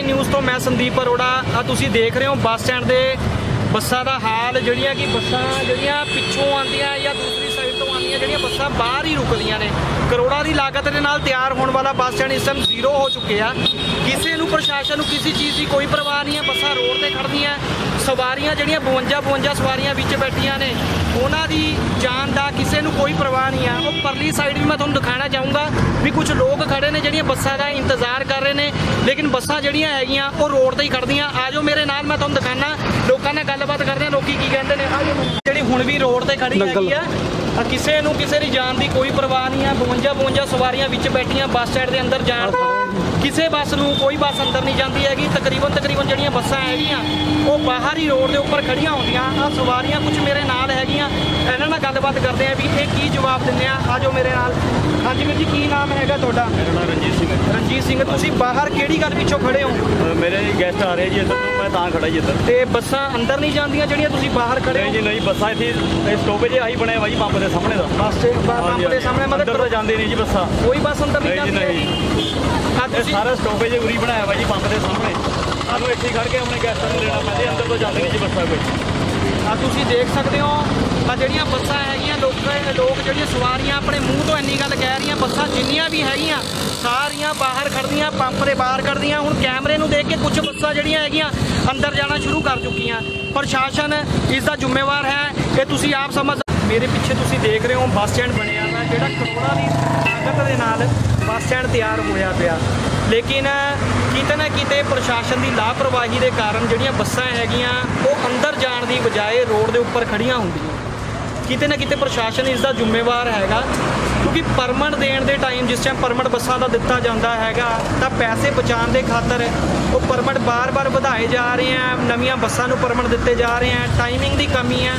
Nine news ਤੋਂ ਮੈਂ ਸੰਦੀਪ ਅਰੋੜਾ ਆ ਤੁਸੀਂ ਦੇਖ ਰਹੇ ਹੋ ਬੱਸ ਸਟੈਂਡ ਦੇ ਬੱਸਾਂ ਦਾ ਹਾਲ, ਜਿਹੜੀਆਂ ਕਿ ਬੱਸਾਂ ਜਿਹੜੀਆਂ ਪਿੱਛੋਂ ਆਉਂਦੀਆਂ ਜਾਂ ਦੂਸਰੀ ਸਾਈਡ ਆਉਂਦੀਆਂ ਜਿਹੜੀਆਂ ਬੱਸਾਂ ਬਾਹਰ ਹੀ ਰੁਕਦੀਆਂ ਨੇ। ਕਰੋੜਾਂ ਦੀ ਲਾਗਤ ਦੇ ਨਾਲ ਤਿਆਰ ਹੋਣ ਵਾਲਾ ਬੱਸ ਸਟੈਂਡ ਇਸ ਟਾਈਮ ਜ਼ੀਰੋ ਹੋ ਚੁੱਕੇ ਆ ਕਿਸੇ ਨੂੰ ਪ੍ਰਸ਼ਾਸਨ ਨੂੰ ਕਿਸੇ ਚੀਜ਼ ਦੀ ਕੋਈ ਪਰਵਾਹ ਨਹੀਂ ਹੈ। ਬੱਸਾਂ ਰੋਡ ਤੇ ਖੜਦੀਆਂ ਸਵਾਰੀਆਂ ਜਿਹੜੀਆਂ 52 52 ਸਵਾਰੀਆਂ ਵਿੱਚ ਬੈਠੀਆਂ ਨੇ ਉਹਨਾਂ ਦੀ ਜਾਨ ਦਾ ਕਿਸੇ ਨੂੰ ਕੋਈ ਪਰਵਾਹ ਨਹੀਂ ਆ ਉਹ ਪਰਲੀ ਸਾਈਡ ਵੀ ਮੈਂ ਤੁਹਾਨੂੰ ਦਿਖਾਣਾ ਚਾਹੂੰਗਾ ਵੀ ਕੁਝ ਲੋਕ ਖੜੇ ਨੇ ਜਿਹੜੀਆਂ ਬੱਸਾਂ ਦਾ ਇੰਤਜ਼ਾਰ ਕਰ ਰਹੇ ਨੇ ਲੇਕਿਨ ਬੱਸਾਂ ਜਿਹੜੀਆਂ ਹੈਗੀਆਂ ਉਹ ਰੋਡ ਤੇ ਹੀ ਖੜਦੀਆਂ ਆਜੋ ਮੇਰੇ ਨਾਲ ਮੈਂ ਤੁਹਾਨੂੰ ਦਿਖਾਣਾ ਲੋਕਾਂ ਨਾਲ ਗੱਲਬਾਤ ਕਰਦੇ ਆ ਲੋਕੀ ਕੀ ਕਹਿੰਦੇ ਨੇ। ਜਿਹੜੀ ਹੁਣ ਵੀ ਰੋਡ ਤੇ ਖੜੀ ਹੈਗੀ ਆ ਕਿਸੇ ਨੂੰ ਕਿਸੇ ਦੀ ਜਾਨ ਦੀ ਕੋਈ ਪਰਵਾਹ ਨਹੀਂ ਆ। 52 52 ਸਵਾਰੀਆਂ ਵਿੱਚ ਬੈਠੀਆਂ, ਬੱਸ ਸਟੈਂਡ ਦੇ ਅੰਦਰ ਜਾਣ ਕਿਸੇ ਬੱਸ ਨੂੰ ਕੋਈ ਬੱਸ ਅੰਦਰ ਨਹੀਂ ਜਾਂਦੀ ਹੈਗੀ। ਤਕਰੀਬਨ ਤਕਰੀਬਨ ਜਿਹੜੀਆਂ ਬੱਸਾਂ ਹੈਗੀਆਂ ਉਹ ਬਾਹਰ ਹੀ ਰੋਡ ਦੇ ਉੱਪਰ ਖੜੀਆਂ ਹੁੰਦੀਆਂ। ਆ ਸਵਾਰੀਆਂ ਕੁਝ ਮੇਰੇ ਨਾਲ ਹੈਗੀਆਂ। ਇਹਨਾਂ ਨਾਲ ਗੱਲਬਾਤ ਕਰਦੇ ਆ ਵੀ ਇਹ ਕੀ ਜਵਾਬ ਦਿੰਦੇ ਆ। ਆਜੋ ਮੇਰੇ ਨਾਲ। ਹਾਂਜੀ ਵੀਰ ਜੀ ਕੀ ਨਾਮ ਹੈਗਾ ਤੁਹਾਡਾ? ਮੇਰਾ ਨਾਮ ਰਣਜੀਤ ਸਿੰਘ ਹੈ ਰਣਜੀਤ ਸਿੰਘ ਤੁਸੀਂ ਬਾਹਰ ਕਿਹੜੀ ਗੱਲ ਪਿੱਛੋਂ ਖੜੇ ਹੋ? ਮੇਰੇ ਗੈਸਟ ਆ ਰਹੇ ਜੀ ਇੱਧਰ ਤੋਂ ਮੈਂ ਤਾਂ ਖੜਾ ਜੀ ਇੱਧਰ। ਤੇ ਬੱਸਾਂ ਅੰਦਰ ਨਹੀਂ ਜਾਂਦੀਆਂ ਜਿਹੜੀਆਂ ਤੁਸੀਂ ਬਾਹਰ ਖੜੇ ਨਹੀਂ ਹੋ ਜੀ ਨਹੀਂ ਬੱਸਾਂ ਇੱਥੇ ਸਟੋਪੇਜ ਆਹੀ ਬਣਿਆ ਵਾ ਜੀ ਪੰਪ ਦੇ ਸਾਹਮਣੇ ਦਾ। ਬੱਸ ਪੰਪ ਦੇ ਸਾਹਮਣੇ ਅੰਦਰ ਤਾਂ ਮਤਲਬ ਜਾਂਦੇ ਨਹੀਂ ਜੀ ਬੱਸਾਂ। ਕੋਈ ਬੱਸ ਅੰਦਰ ਨਹੀਂ ਜਾਂਦੀ ਨਹੀਂ। ਆ ਤੁਸੀਂ ਸਾਰਾ ਸਟੋਪੇਜ ਉਰੀ ਬਣਾਇਆ ਵਾ ਜੀ ਪੰਪ ਦੇ ਸਾਹਮਣੇ। ਸਾਨੂੰ ਇੱਥੇ ਖੜ ਕੇ ਆਪਣੇ ਗੈਸਟਾਂ ਨੂੰ ਲੈਣਾ ਪੈਂਦਾ ਅੰਦਰ ਤੋਂ ਜਾਂਦੇ ਨਹੀਂ ਜੀ ਬੱਸਾਂ ਕੋਈ। ਆ ਤੁਸੀਂ ਦੇਖ ਸਕਦੇ ਹੋ ਆ ਜਿਹੜੀਆਂ ਬੱਸਾਂ ਹੈਗੀਆਂ ਲੋਕ ਲੋਕ ਜਿਹੜੀਆਂ ਸਵਾਰੀਆਂ ਆਪਣੇ ਮੂੰਹ ਤੋਂ ਇੰਨੀ ਗੱਲ ਕਹਿ ਰਹੀਆਂ ਬੱਸਾਂ ਜਿੰਨੀਆਂ ਵੀ ਹੈਗੀਆਂ ਸਾਰੀਆਂ ਬਾਹਰ ਖੜਦੀਆਂ ਪੰਪ ਦੇ ਬਾਹਰ ਖੜਦੀਆਂ ਹੁਣ ਕੈਮਰੇ ਨੂੰ ਦੇਖ ਕੇ ਕੁਝ ਬੱਸਾਂ ਜਿਹੜੀਆਂ ਹੈਗੀਆਂ ਅੰਦਰ ਜਾਣਾ ਸ਼ੁਰੂ ਕਰ ਚੁੱਕੀਆਂ। ਪ੍ਰਸ਼ਾਸਨ ਇਸ ਦਾ ਜ਼ਿੰਮੇਵਾਰ ਹੈ ਇਹ ਤੁਸੀਂ ਆਪ ਸਮਝ ਮੇਰੇ ਪਿੱਛੇ ਤੁਸੀਂ ਦੇਖ ਰਹੇ ਹੋ ਬੱਸ ਸਟੈਂਡ ਬਣਿਆ। ਜਿਹੜਾ ਕਰੋੜਾਂ ਦੀ ਲਾਗਤ ਦੇ ਨਾਲ ਬੱਸ ਸਟੈਂਡ ਤਿਆਰ ਹੋਇਆ ਪਿਆ। ਲੇਕਿਨ ਕਿਤੇ ਨਾ ਕਿਤੇ ਪ੍ਰਸ਼ਾਸਨ ਦੀ ਲਾਪਰਵਾਹੀ ਦੇ ਕਾਰਨ ਜਿਹੜੀਆਂ ਬੱਸਾਂ ਹੈਗੀਆਂ, ਉਹ ਅੰਦਰ ਜਾਣ ਦੀ ਬਜਾਏ ਰੋਡ ਦੇ ਉੱਪਰ ਖੜੀਆਂ ਹੁੰਦੀਆਂ। ਕਿਤੇ ਨਾ ਕਿਤੇ ਪ੍ਰਸ਼ਾਸਨ ਇਸ ਦਾ ਜ਼ਿੰਮੇਵਾਰ ਹੈਗਾ। ਕਿਉਂਕਿ ਪਰਮਿਟ ਦੇਣ ਦੇ ਟਾਈਮ ਜਿਸ ਟਾਈਮ ਪਰਮਿਟ ਬੱਸਾਂ ਦਾ ਦਿੱਤਾ ਜਾਂਦਾ ਹੈਗਾ, ਤਾਂ ਪੈਸੇ ਬਚਾਉਣ ਦੇ ਖਾਤਰ ਉਹ ਪਰਮਿਟ ਬਾਰ-ਬਾਰ ਵਧਾਏ ਜਾ ਰਹੇ ਆ, ਨਵੀਆਂ ਬੱਸਾਂ ਨੂੰ ਪਰਮਿਟ ਦਿੱਤੇ ਜਾ ਰਹੇ ਆ ਟਾਈਮਿੰਗ ਦੀ ਕਮੀ ਹੈ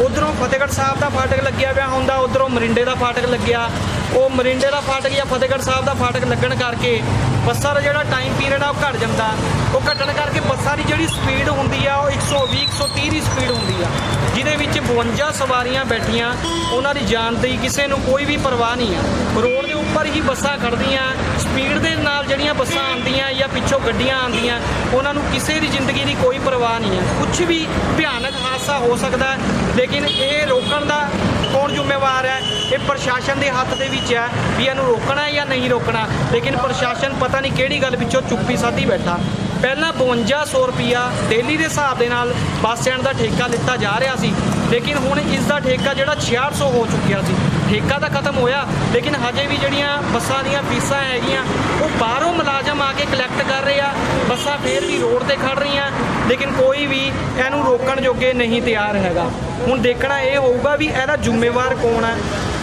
ਉਧਰੋਂ ਫਤਿਹਗੜ੍ਹ ਸਾਹਿਬ ਦਾ ਫਾਟਕ ਲੱਗਿਆ ਪਿਆ ਹੁੰਦਾ, ਉਧਰੋਂ ਮਰਿੰਡੇ ਦਾ ਫਾਟਕ ਲੱਗਿਆ। ਉਹ ਮਰਿੰਡੇ ਦਾ ਫਾਟਕ ਜਾਂ ਫਤਿਹਗੜ੍ਹ ਸਾਹਿਬ ਦਾ ਫਾਟਕ ਲੱਗਣ ਕਰਕੇ ਬੱਸਾਂ ਦਾ ਜਿਹੜਾ ਟਾਈਮ ਪੀਰੀਅਡ ਆ ਉਹ ਘਟ ਜਾਂਦਾ। ਉਹ ਘਟਣ ਕਰਕੇ ਬੱਸਾਂ ਦੀ ਜਿਹੜੀ ਸਪੀਡ ਹੁੰਦੀ ਆ, ਉਹ 120 130 ਦੀ ਸਪੀਡ ਹੁੰਦੀ ਆ, ਜਿਹਦੇ ਵਿੱਚ 52 ਸਵਾਰੀਆਂ ਬੈਠੀਆਂ। ਉਹਨਾਂ ਦੀ ਜਾਨ ਦੀ ਕਿਸੇ ਨੂੰ ਕੋਈ ਵੀ ਪਰਵਾਹ ਨਹੀਂ ਆ। ਰੋਡ ਦੇ ਉੱਪਰ ਹੀ ਬੱਸਾਂ ਖੜਦੀਆਂ ਸਪੀਡ ਦੇ ਜਿਹੜੀਆਂ ਬੱਸਾਂ ਆਉਂਦੀਆਂ ਜਾਂ ਪਿੱਛੋਂ ਗੱਡੀਆਂ ਆਉਂਦੀਆਂ, ਉਹਨਾਂ ਨੂੰ ਕਿਸੇ ਦੀ ਜ਼ਿੰਦਗੀ ਦੀ ਕੋਈ ਪਰਵਾਹ ਨਹੀਂ ਹੈ। ਕੁਝ ਵੀ ਭਿਆਨਕ ਹਾਦਸਾ ਹੋ ਸਕਦਾ ਲੇਕਿਨ ਇਹ ਰੋਕਣ ਦਾ ਕੌਣ ਜ਼ਿੰਮੇਵਾਰ ਹੈ? ਇਹ ਪ੍ਰਸ਼ਾਸਨ ਦੇ ਹੱਥ ਦੇ ਵਿੱਚ ਹੈ ਵੀ ਇਹਨੂੰ ਰੋਕਣਾ ਜਾਂ ਨਹੀਂ ਰੋਕਣਾ। ਲੇਕਿਨ ਪ੍ਰਸ਼ਾਸਨ ਪਤਾ ਨਹੀਂ ਕਿਹੜੀ ਗੱਲ ਵਿੱਚੋਂ ਚੁੱਪੀ ਸਾਧੀ ਬੈਠਾ। ਪਹਿਲਾਂ 5200 ਰੁਪਿਆ ਡੇਲੀ ਦੇ ਹਿਸਾਬ ਦੇ ਨਾਲ ਬੱਸ ਸਟੈਂਡ ਦਾ ਠੇਕਾ ਲਿੱਤਾ ਜਾ ਰਿਹਾ ਸੀ। ਲੇਕਿਨ ਹੁਣ ਇਸ ਦਾ ਠੇਕਾ ਜਿਹੜਾ 6600 ਹੋ ਚੁੱਕਿਆ ਸੀ, ਠੇਕਾ ਤਾਂ ਖਤਮ ਹੋਇਆ, ਲੇਕਿਨ ਹਜੇ ਵੀ ਜਿਹੜੀਆਂ ਬੱਸਾਂ ਦੀਆਂ ਫੀਸਾਂ ਹੈਗੀਆਂ, ਉਹ ਬਾਹਰੋਂ ਮੁਲਾਜ਼ਮ ਆ ਕੇ ਕਲੈਕਟ ਕਰ ਰਹੇ ਆ, ਬੱਸਾਂ ਫੇਰ ਵੀ ਰੋਡ ਤੇ ਖੜ ਰਹੀਆਂ, ਲੇਕਿਨ ਕੋਈ ਵੀ ਇਹਨੂੰ ਰੋਕਣ ਜੋਗੇ ਨਹੀਂ ਤਿਆਰ ਹੈਗਾ। ਹੁਣ ਦੇਖਣਾ ਇਹ ਹੋਊਗਾ ਵੀ ਇਹਦਾ ਜ਼ਿੰਮੇਵਾਰ ਕੌਣ ਹੈ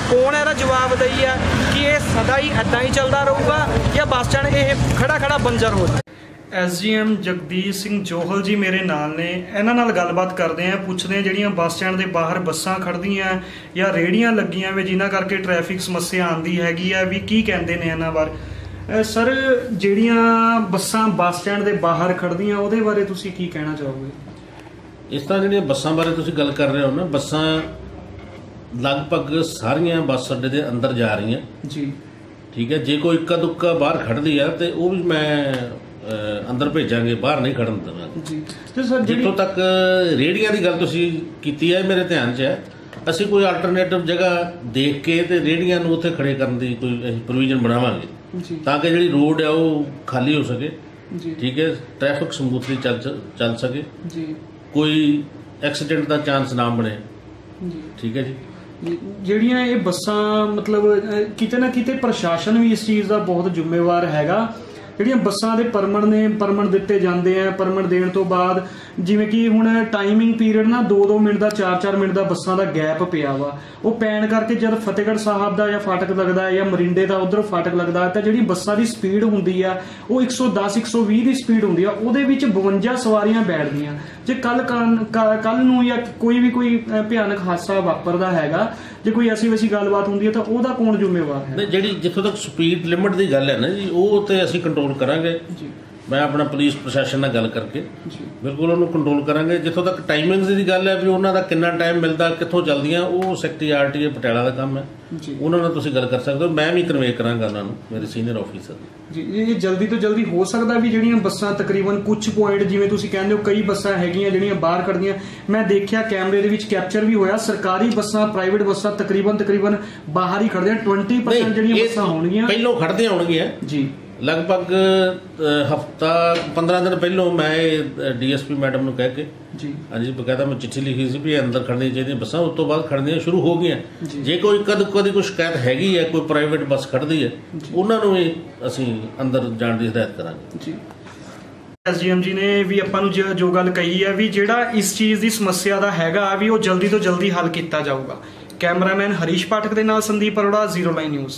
ਕੌਣ ਇਹਦਾ ਜਵਾਬਦੇਹੀ ਹੈ ਕਿ ਇਹ ਸਦਾ ਹੀ ਐਦਾਂ ਹੀ ਚੱਲਦਾ ਰਹੂਗਾ ਜਾਂ ਬੱਸ ਸਟੈਂਡ ਇਹ ਖੜਾ ਖੜਾ ਬੰਜਰ ਹੋ ਜਾਏ ਐਸਜੀਐਮ ਜਗਦੀਸ਼ ਸਿੰਘ ਜੋਹਲ ਜੀ ਮੇਰੇ ਨਾਲ ਨੇ। ਇਹਨਾਂ ਨਾਲ ਗੱਲਬਾਤ ਕਰਦੇ ਆ ਪੁੱਛਦੇ ਆ ਜਿਹੜੀਆਂ ਬੱਸ ਸਟੈਂਡ ਦੇ ਬਾਹਰ ਬੱਸਾਂ ਖੜਦੀਆਂ ਜਾਂ ਰੇੜੀਆਂ ਲੱਗੀਆਂ ਵੇ ਜਿਨ੍ਹਾਂ ਕਰਕੇ ਟ੍ਰੈਫਿਕ ਸਮੱਸਿਆ ਆਂਦੀ ਹੈਗੀ ਆ ਵੀ ਕੀ ਕਹਿੰਦੇ ਨੇ ਇਹਨਾਂ ਬਾਰੇ? ਸਰ ਜਿਹੜੀਆਂ ਬੱਸਾਂ ਬੱਸ ਸਟੈਂਡ ਦੇ ਬਾਹਰ ਖੜਦੀਆਂ ਉਹਦੇ ਬਾਰੇ ਤੁਸੀਂ ਕੀ ਕਹਿਣਾ ਚਾਹੋਗੇ? ਇਸ ਤਰ੍ਹਾਂ ਜਿਹੜੀਆਂ ਬੱਸਾਂ ਬਾਰੇ ਤੁਸੀਂ ਗੱਲ ਕਰ ਰਹੇ ਹੋ ਨਾ ਬੱਸਾਂ ਲਗਭਗ ਸਾਰੀਆਂ ਬੱਸ ਅੱਡੇ ਦੇ ਅੰਦਰ ਜਾ ਰਹੀਆਂ। ਜੀ। ਠੀਕ ਹੈ ਜੇ ਕੋਈ ਇੱਕਾ ਦੁੱਕਾ ਬਾਹਰ ਖੜਦੀ ਆ ਤੇ ਉਹ ਵੀ ਮੈਂ ਅੰਦਰ ਭੇਜਾਂਗੇ ਬਾਹਰ ਨਹੀਂ ਖੜਨ ਦੇਵਾਂਗੇ ਜੀ। ਤੇ ਸਰ ਜਿੱਥੋਂ ਤੱਕ ਰੇੜੀਆਂ ਦੀ ਗੱਲ ਤੁਸੀਂ ਕੀਤੀ ਹੈ ਮੇਰੇ ਧਿਆਨ 'ਚ ਹੈ। ਅਸੀਂ ਕੋਈ ਆਲਟਰਨੇਟਿਵ ਜਗ੍ਹਾ ਦੇਖ ਕੇ ਤੇ ਰੇੜੀਆਂ ਨੂੰ ਉੱਥੇ ਖੜੇ ਕਰਨ ਦੀ ਕੋਈ ਅਸੀਂ ਪ੍ਰੋਵੀਜ਼ਨ ਬਣਾਵਾਂਗੇ। ਜੀ। ਤਾਂ ਕਿ ਜਿਹੜੀ ਰੋਡ ਹੈ ਉਹ ਖਾਲੀ ਹੋ ਸਕੇ। ਜੀ। ਠੀਕ ਹੈ ਟ੍ਰੈਫਿਕ ਸਮੂਥਲੀ ਚੱਲ ਚੱਲ ਸਕੇ। ਜੀ। ਕੋਈ ਐਕਸੀਡੈਂਟ ਦਾ ਚਾਂਸ ਨਾ ਬਣੇ। ਜੀ। ਠੀਕ ਹੈ ਜੀ। ਜਿਹੜੀਆਂ ਇਹ ਬੱਸਾਂ ਮਤਲਬ ਕਿਤੇ ਨਾ ਕਿਤੇ ਪ੍ਰਸ਼ਾਸਨ ਵੀ ਇਸ ਚੀਜ਼ ਦਾ ਬਹੁਤ ਜ਼ਿੰਮੇਵਾਰ ਹੈਗਾ। ਜਿਹੜੀਆਂ ਬੱਸਾਂ ਦੇ ਪਰਮਿਟ ਨੇ ਪਰਮਿਟ ਦਿੱਤੇ ਜਾਂਦੇ ਆ ਪਰਮਿਟ ਦੇਣ ਤੋਂ ਬਾਅਦ ਜਿਵੇਂ ਕਿ ਹੁਣ ਟਾਈਮਿੰਗ ਪੀਰੀਅਡ ਨਾ 2-2 ਮਿੰਟ ਦਾ 4-4 ਮਿੰਟ ਦਾ ਬੱਸਾਂ ਦਾ ਗੈਪ ਪਿਆ ਵਾ। ਉਹ ਪੈਣ ਕਰਕੇ ਜਦ ਫਤਿਹਗੜ੍ਹ ਸਾਹਿਬ ਦਾ ਜਾਂ ਫਾਟਕ ਲੱਗਦਾ ਹੈ ਜਾਂ ਮਰਿੰਡੇ ਦਾ ਉਧਰ ਫਾਟਕ ਲੱਗਦਾ ਹੈ ਤਾਂ ਜਿਹੜੀ ਬੱਸਾਂ ਦੀ ਸਪੀਡ ਹੁੰਦੀ ਆ ਉਹ 110 120 ਦੀ ਸਪੀਡ ਹੁੰਦੀ ਆ ਉਹਦੇ ਵਿੱਚ 52 ਸਵਾਰੀਆਂ ਬੈਠਦੀਆਂ। ਜੇ ਕੱਲ ਕੱਲ ਨੂੰ ਜਾਂ ਕੋਈ ਵੀ ਕੋਈ ਭਿਆਨਕ ਹਾਦਸਾ ਵਾਪਰਦਾ ਹੈਗਾ ਜੇ ਕੋਈ ਐਸੀ ਵੈਸੀ ਗੱਲਬਾਤ ਹੁੰਦੀ ਹੈ ਤਾਂ ਉਹਦਾ ਕੌਣ ਜ਼ਿੰਮੇਵਾਰ ਹੈ? ਜਿਹੜੀ ਜਿੱਥੋਂ ਤੱਕ ਸਪੀਡ ਲਿਮਟ ਦੀ ਗੱਲ ਹੈ ਨਾ ਜੀ ਉਹ ਤੇ ਅਸੀਂ ਕੰਟਰੋਲ ਕਰਾਂਗੇ। ਜੀ। ਮੈਂ ਆਪਣਾ ਪੁਲਿਸ ਪ੍ਰਸ਼ਾਸਨ ਨਾਲ ਗੱਲ ਕਰਕੇ ਜੀ। ਬਿਲਕੁਲ ਉਹਨੂੰ ਕੰਟਰੋਲ ਕਰਾਂਗੇ। ਜਿੱਥੋਂ ਤੱਕ ਟਾਈਮਿੰਗਸ ਦੀ ਗੱਲ ਹੈ ਵੀ ਉਹਨਾਂ ਦਾ ਕਿੰਨਾ ਟਾਈਮ ਮਿਲਦਾ ਕਿੱਥੋਂ ਚੱਲਦੀਆਂ ਉਹ ਸੈਕਟਰੀ ਆਰਟੀਏ ਪਟਿਆਲਾ ਦਾ ਕੰਮ ਹੈ। ਜੀ। ਉਹਨਾਂ ਨਾਲ ਤੁਸੀਂ ਗੱਲ ਕਰ ਸਕਦੇ ਹੋ। ਮੈਂ ਵੀ ਕਨਵੇ ਕਰਾਂਗਾ ਉਹਨਾਂ ਨੂੰ ਮੇਰੇ ਸੀਨੀਅਰ ਆਫੀਸਰ ਜੀ ਇਹ ਜਲਦੀ ਤੋਂ ਜਲਦੀ ਹੋ ਸਕਦਾ ਵੀ ਜਿਹੜੀਆਂ ਬੱਸਾਂ ਤਕਰੀਬਨ ਕੁਝ ਪੁਆਇੰਟ ਜਿਵੇਂ ਤੁਸੀਂ ਕਹਿੰਦੇ ਹੋ ਕਈ ਬੱਸਾਂ ਹੈਗੀਆਂ ਜਿਹੜੀਆਂ ਬਾਹਰ ਕੱਢਦੀਆਂ ਮੈਂ ਦੇਖਿਆ ਕੈਮਰੇ ਦੇ ਵਿੱਚ ਕੈਪਚਰ ਵੀ ਹੋਇਆ। ਸਰਕਾਰੀ ਬੱਸਾਂ ਪ੍ਰਾਈਵੇਟ ਬੱਸਾਂ ਤਕਰੀਬਨ ਤਕਰੀਬਨ ਬਾਹਰ ਹੀ ਖੜਦੀਆਂ 20% ਜਿਹੜੀਆਂ ਬੱਸਾਂ ਹੋਣਗੀਆਂ। ਪਹਿਲੋਂ ਖੜਦੀਆਂ ਹੋਣਗੀਆਂ। ਜੀ। ਲਗਭਗ ਹਫਤਾ 15 ਦਿਨ ਪਹਿਲੋਂ ਮੈਂ ਡੀਐਸਪੀ ਮੈਡਮ ਨੂੰ ਕਹਿ ਕੇ ਜੀ। ਹਾਂਜੀ ਬਕਾਇਦਾ ਮੈਂ ਚਿੱਠੀ ਲਿਖੀ ਸੀ ਵੀ ਅੰਦਰ ਖੜਨੀਆਂ ਚਾਹੀਦੀਆਂ ਬੱਸਾਂ ਉਸ ਤੋਂ ਬਾਅਦ ਖੜਨੀਆਂ ਸ਼ੁਰੂ ਹੋ ਗਈਆਂ। ਜੀ। ਕੋਈ ਕਦ ਕਦੀ ਕੋਈ ਸ਼ਿਕਾਇਤ ਹੈਗੀ ਹੈ ਕੋਈ ਪ੍ਰਾਈਵੇਟ ਬੱਸ ਖੜਦੀ ਹੈ ਉਹਨਾਂ ਨੂੰ ਵੀ ਅਸੀਂ ਅੰਦਰ ਜਾਣ ਦੀ ਹਦਾਇਤ ਕਰਾਂਗੇ। ਜੀ। ਐਸਜੀਐਮ ਜੀ ਨੇ ਵੀ ਆਪਾਂ ਨੂੰ ਜੋ- ਜੋ ਗੱਲ ਕਹੀ ਹੈ ਵੀ ਜਿਹੜਾ ਇਸ ਚੀਜ਼ ਦੀ ਸਮੱਸਿਆ ਦਾ ਹੈਗਾ ਵੀ ਉਹ ਜਲਦੀ ਤੋਂ ਜਲਦੀ ਹੱਲ ਕੀਤਾ ਜਾਊਗਾ। ਕੈਮਰਾਮੈਨ ਹਰੀਸ਼ ਪਾਠਕ ਦੇ ਨਾਲ Sandeep Arora zero line news.